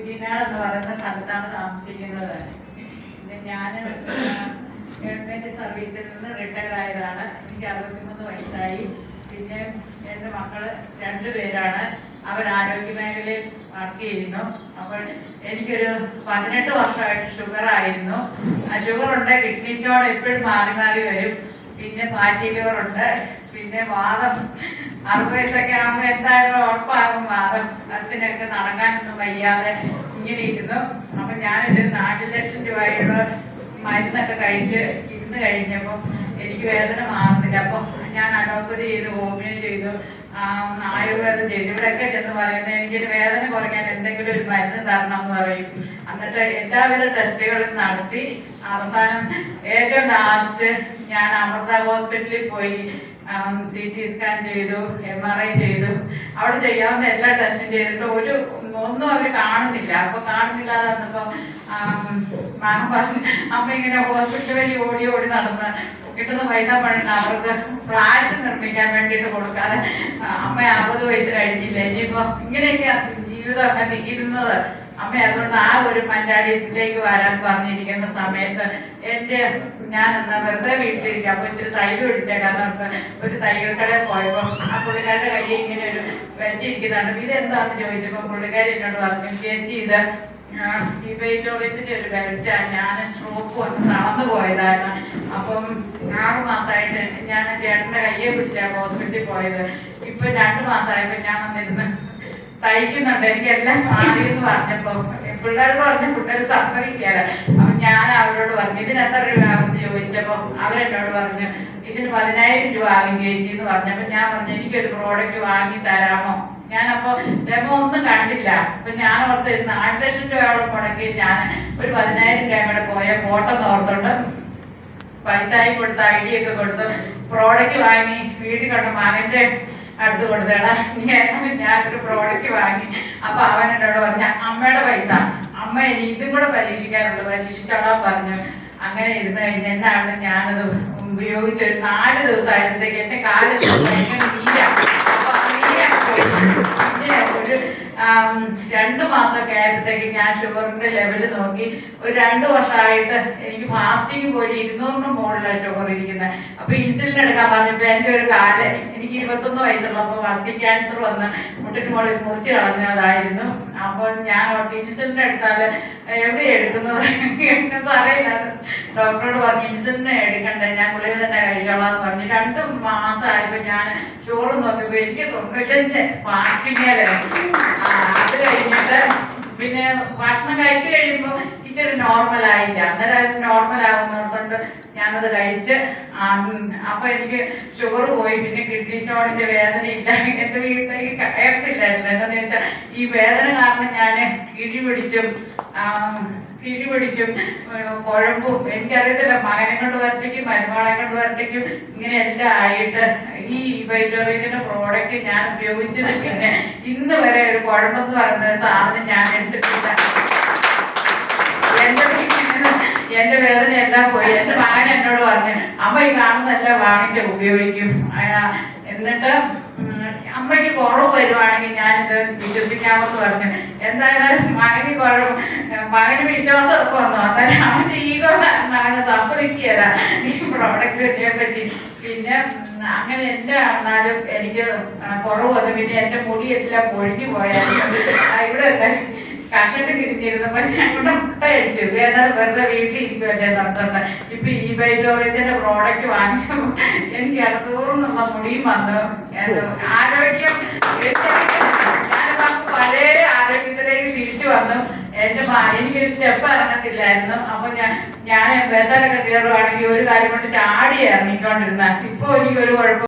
കുരിനാട് എന്ന് പറയുന്ന സ്ഥലത്താണ് താമസിക്കുന്നത്. പിന്നെ ഞാൻ ഗവൺമെന്റ് സർവീസിൽ നിന്ന് റിട്ടയർ ആയതാണ്. എനിക്ക് അറുപത്തിമൂന്ന് വയസ്സായി. പിന്നെ എന്റെ മക്കൾ രണ്ടുപേരാണ് അവർ ആരോഗ്യ മേഖലയിൽ വർക്ക് ചെയ്യുന്നു. അപ്പോൾ എനിക്കൊരു പതിനെട്ട് വർഷമായിട്ട് ഷുഗർ ആയിരുന്നു ആ ഷുഗർ ഉണ്ട് കിഡ്നി സ്റ്റോൺ എപ്പോഴും മാറി മാറി വരും. പിന്നെ ഉണ്ട് പിന്നെ വാദം. അറുപത് വയസ്സൊക്കെ ആകുമ്പോൾ എന്തായാലും ഉറപ്പാകും വാദം. അതിനൊക്കെ നടക്കാനൊന്നും വയ്യാതെ ഇങ്ങനെ ഇരുന്നു. അപ്പൊ ഞാനൊരു നാല് ലക്ഷം രൂപയുടെ മരുന്നൊക്കെ കഴിച്ച് ഇന്ന് കഴിഞ്ഞപ്പോൾ എനിക്ക് വേദന മാറുന്നില്ല. അപ്പം ഞാൻ അലോപ്പതി ചെയ്തു ഹോമിയോ ചെയ്തു. ആയുർവേദം ചെയ്തു ഇവിടെയൊക്കെ ചെന്ന് പറയുന്നത് എനിക്കൊരു വേദന കുറയ്ക്കാൻ എന്തെങ്കിലും ഒരു മരുന്ന് തരണം എന്ന് പറയും. എന്നിട്ട് എല്ലാവിധ ടെസ്റ്റുകളും നടത്തി. അവസാനം ഏറ്റവും ലാസ്റ്റ് ഞാൻ അമൃത ഹോസ്പിറ്റലിൽ പോയി സി ടി സ്കാൻ ചെയ്തു എം ആർ ഐ ചെയ്തു. അവിടെ ചെയ്യാവുന്ന എല്ലാ ടെസ്റ്റും ചെയ്തിട്ട് ഒരു ഒന്നും അവർ കാണുന്നില്ല. അപ്പൊ കാണുന്നില്ല എന്നപ്പോ മാം പറഞ്ഞു അമ്മ ഇങ്ങനെ ഹോസ്പിറ്റൽ വഴി ഓടി ഓടി നടന്ന് കിട്ടുന്ന പൈസ പണിട്ട് അവർക്ക് ഫ്ലാറ്റ് നിർമ്മിക്കാൻ വേണ്ടിട്ട് കൊടുക്കാതെ അമ്മ അറുപത് വയസ്സ് കഴിഞ്ഞില്ല? ഇനിയിപ്പോ ഇങ്ങനെയൊക്കെയാ ജീവിതമൊക്കെ തീരുന്നത് അമ്മ അതുകൊണ്ട് ആ ഒരു മന്റാലിറ്റിയിലേക്ക് വരാൻ പറഞ്ഞിരിക്കുന്ന സമയത്ത് എന്റെ ഞാൻ എന്നാ വെറുതെ വീട്ടിലിരിക്കാം അപ്പൊ ഇച്ചിരി തൈര് പിടിച്ചേക്കാൻ നമുക്ക് ഒരു തൈകൾ കടയിൽ പോയപ്പോ ആ പുള്ളിക്കാരുടെ കയ്യിൽ ഇങ്ങനെ ഒരു വെച്ചിരിക്കുന്നുണ്ട്. ഇതെന്താന്ന് ചോദിച്ചപ്പോ പുള്ളിക്കാരി എന്നോട് പറഞ്ഞു ചേച്ചി ഇത് ഈ പെയിറ്റോളിയത്തിന്റെ ഒരു ബെൽറ്റാണ് ഞാൻ സ്ട്രോക്ക് വന്ന് തളർന്നു പോയതാണ് അപ്പം ആറ് മാസമായിട്ട് ഞാൻ ചേട്ടന്റെ കയ്യെ പിടിച്ചാണ് ഹോസ്പിറ്റലിൽ പോയത്. ഇപ്പൊ രണ്ടു മാസമായപ്പോ ഞാൻ വന്നിരുന്ന് തയ്ക്കുന്നുണ്ട്. എനിക്കെല്ലാം എന്ന് പറഞ്ഞപ്പോ പിള്ളേർ പറഞ്ഞ പിള്ളേർ സമ്മതിക്കാറ് അപ്പൊ ഞാൻ അവരോട് പറഞ്ഞു ഇതിന് എത്ര രൂപ ആകുമെന്ന് ചോദിച്ചപ്പോ അവരെന്നോട് പറഞ്ഞു ഇതിന് പതിനായിരം രൂപ ആകും ചേച്ചി എന്ന് പറഞ്ഞപ്പോ ഞാൻ പറഞ്ഞു എനിക്കൊരു പ്രോഡക്റ്റ് വാങ്ങി തരാമോ? ഞാനപ്പോ ഡെമോ ഒന്നും കണ്ടില്ല. അപ്പൊ ഞാൻ ഓർത്ത് നാല് ലക്ഷം രൂപയോളം മുടക്കി ഞാൻ ഒരു പതിനായിരം രൂപ കൂടെ പോയ ഫോട്ടോ ഓർത്തുണ്ട് പൈസ കൊടുത്ത് ഐ ഡി ഒക്കെ കൊടുത്ത് പ്രോഡക്റ്റ് വാങ്ങി വീട്ടിൽ കൊണ്ട് മകന്റെ അടുത്ത് കൊടുത്തേടാ ഞാനൊരു പ്രോഡക്റ്റ് വാങ്ങി. അപ്പൊ അവൻ എന്നോട് പറഞ്ഞ അമ്മയുടെ പൈസ. അമ്മ ഇനി ഇതും കൂടെ പരീക്ഷിക്കാനുള്ളൂ പരീക്ഷിച്ചോളാൻ പറഞ്ഞു. അങ്ങനെ ഇരുന്ന് കഴിഞ്ഞ് എന്നാണ് ഞാനത് ഉപയോഗിച്ച് നാല് ദിവസമായപ്പോഴത്തേക്ക് എന്റെ കാലം ഭയങ്കര നീരാ അപ്പൊ ആ ആം, രണ്ടു മാസമൊക്കെ ആയപ്പോഴത്തേക്ക് ഞാൻ ഷുഗറിന്റെ ലെവൽ നോക്കി. ഒരു രണ്ടു വർഷമായിട്ട് എനിക്ക് ഫാസ്റ്റിംഗ് പോയി ഇരുന്നൂറിന് മുകളിലാണ് ഷുഗർ ഇരിക്കുന്നത് അപ്പൊ ഇൻസുലിൻ എടുക്കാൻ പറഞ്ഞപ്പോ എന്റെ ഒരു കാൽ എനിക്ക് ഇരുപത്തൊന്ന് വയസ്സുള്ളപ്പോ ഫാസ്റ്റിംഗ് ക്യാൻസർ വന്ന് മുട്ടിന് മുകളിൽ മുറിച്ച് കളഞ്ഞതായിരുന്നു. അപ്പൊ ഞാൻ ഇൻസുലിൻ എടുത്താൽ എവിടെ എടുക്കുന്നത്? അറിയില്ലാതെ ഡോക്ടറോട് പറഞ്ഞു ഇൻസുലിൻ എടുക്കണ്ടേ? ഞാൻ ഗുളിക തന്നെ കഴിച്ചോളാം എന്ന് പറഞ്ഞു. രണ്ട് മാസമായപ്പോ ഞാൻ ചോറ് നോക്കിയപ്പോ എനിക്ക് തൊണ്ണൂറ്റഞ്ച് ഫാസ്റ്റിംഗിലായിരുന്നു അത് കഴിഞ്ഞിട്ട് പിന്നെ ഭക്ഷണം കഴിച്ചു കഴിയുമ്പോൾ ഇച്ചിരി നോർമൽ ആയില്ല. അന്നേരം അത് നോർമൽ ആകുന്നതുകൊണ്ട് ഞാനത് കഴിച്ച് അപ്പൊ എനിക്ക് ഷുഗർ പോയി പിന്നെ കിഡ്നി സ്റ്റോണിന്റെ വേദന ഇല്ല. എന്റെ വീട്ടിലേക്ക് കയർത്തില്ലായിരുന്നു എന്താന്ന് വെച്ചാൽ ഈ വേദന കാരണം ഞാൻ കിഴി പിടിച്ചും ആ, കിഴി പിടിച്ചും ഏർ, കുഴമ്പും എനിക്കറിയത്തില്ല മകനെ കൊണ്ട് വരട്ടേക്കും മരുമകളെ കൊണ്ട് വരട്ടേക്കും ഇങ്ങനെ എല്ലാം ആയിട്ട് ഈ വൈറ്റോറിയത്തിന്റെ പ്രോഡക്റ്റ് ഞാൻ ഉപയോഗിച്ചത് പിന്നെ ഇന്ന് വരെ ഒരു കുഴമ്പെന്ന് പറയുന്ന സാധനം ഞാൻ എടുത്തിട്ടില്ല. എന്റെ വീട്ടിൽ എന്റെ വേദന എല്ലാം പോയി. എന്റെ മകൻ എന്നോട് പറഞ്ഞു അമ്മ ഈ കാണുന്നതെല്ലാം വാങ്ങിച്ച് ഉപയോഗിക്കും. എന്നിട്ട് അമ്മയ്ക്ക് കുറവ് വരുവാണെങ്കിൽ ഞാനിത് വിശ്വസിക്കാമെന്ന് പറഞ്ഞു. എന്തായാലും മകന് കുറവ് മകന് വിശ്വാസമൊക്കെ വന്നു. അന്നേരം അവന്റെ ഈഗോ കാരണമാണ് സമ്മതിക്കുകയല്ല. ഈ പ്രോഡക്റ്റ് കിട്ടിയെ പറ്റി. പിന്നെ അങ്ങനെ എന്റെ ആണെന്നാലും എനിക്ക് കുറവ് വന്നു. പിന്നെ എന്റെ മുടി എല്ലാം പൊഴിഞ്ഞു പോയാലും ഇവിടെ കഷണ്ടി തിരിഞ്ഞിരുന്നു ഞങ്ങളുടെ മുട്ട അടിച്ചു. ഏതായാലും വെറുതെ വീട്ടിൽ ഇരിക്കുമല്ലേ നടത്തണ്ട. ഇപ്പൊ ഈ ബൈലോറിയത്തിന്റെ പ്രോഡക്റ്റ് വാങ്ങിച്ചു എനിക്ക് അടുത്തൂർന്നുള്ള മുടിയും വന്നു. ആരോഗ്യം? പഴയ ആരോഗ്യത്തിലേക്ക് തിരിച്ചു വന്നു. എന്റെ എനിക്കൊരു സ്റ്റെപ്പ് ഇറങ്ങത്തില്ലായിരുന്നു. അപ്പൊ ഞാൻ ഞാൻ ബസ്സിലൊക്കെ കയറുവാണെങ്കിൽ ഒരു കാര്യം കൊണ്ട് ചാടി ഇറങ്ങിക്കൊണ്ടിരുന്ന. ഇപ്പൊ എനിക്കൊരു കുഴപ്പം